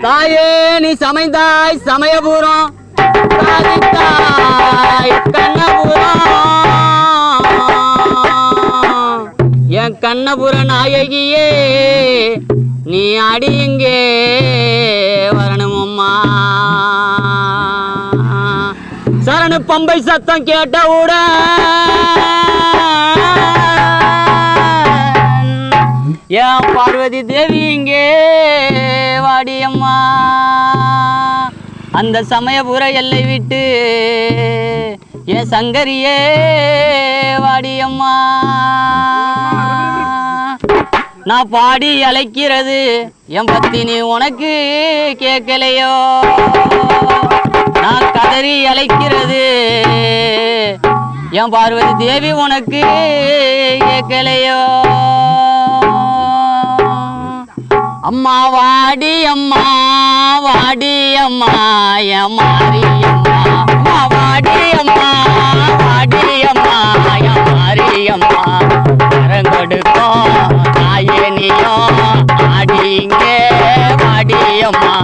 தாயே நீ சமைந்தாய் சமயபுரம். சாதித்தாய் கண்ணபுரம். என் கண்ணபுர நாயகியே நீ அடி இங்கே வரணுமம்மா சரணு பம்பை சத்தம் கேட்டவுடன் என் பார்வதி தேவி இங்கே வாடியம்மா. அந்த சமயபுர எல்லை விட்டு என் சங்கரியே வாடியம்மா. நான் பாடி அழைக்கிறது என் பத்தினி உனக்கு கேட்கலையோ? நான் கதறி அழைக்கிறது என் பார்வதி தேவி உனக்கு கேட்கலையோ? அம்மா வாடி அம்மா வாடி அம்மா என் மாரியம்மா அம்மா. வாடி அம்மா வாடி அம்மா என் மாரியம்மா கரங்கொடுக்கும் நாயனியும் ஆடிங்க வாடி அம்மா.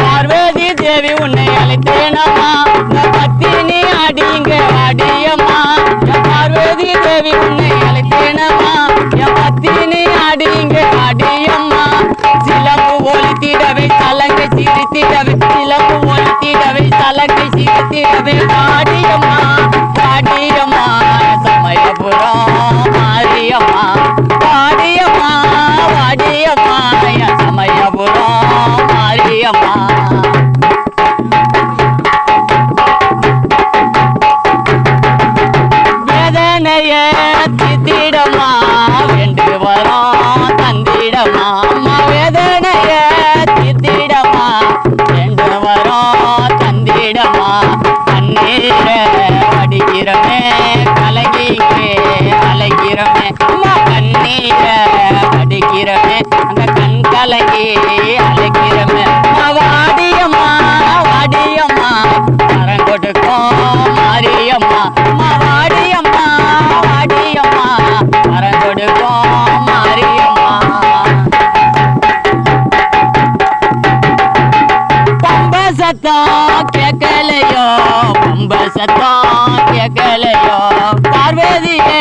பார்வதி தேவி உன்னை அழைத்தேனம்மா. பத்தினி அடிங்க அடியம்மா. பார்வதி தேவி உன்னை அழைத்தேனம்மா. என் பத்தினி அடிங்க அடியம்மா. சிலம்பு ஒலித்திடவே தலங்கை சிரித்திடவே சிலம்பு ஒலித்திடவே தலங்கை சிரித்திடவே வாடியம்மா சமயபுரம் மாரியம்மா அடிக்கிறமே கலகிங்கே அம்மா கண்ணீர அடிக்கிறமே அந்த கண் கலகி அலைக்கிறமே வாடியம்மா வாடியம்மா கரம் கொடுக்கும் மாரியம்மா அம்மா வாடியம்மா வாடியம்மா கரம் கொடுக்கும் மாரியம்மா பம்ப சத்தம் கேட்கலையோ பம்ப சத்தம் கேட்கலையோ பார்வதியே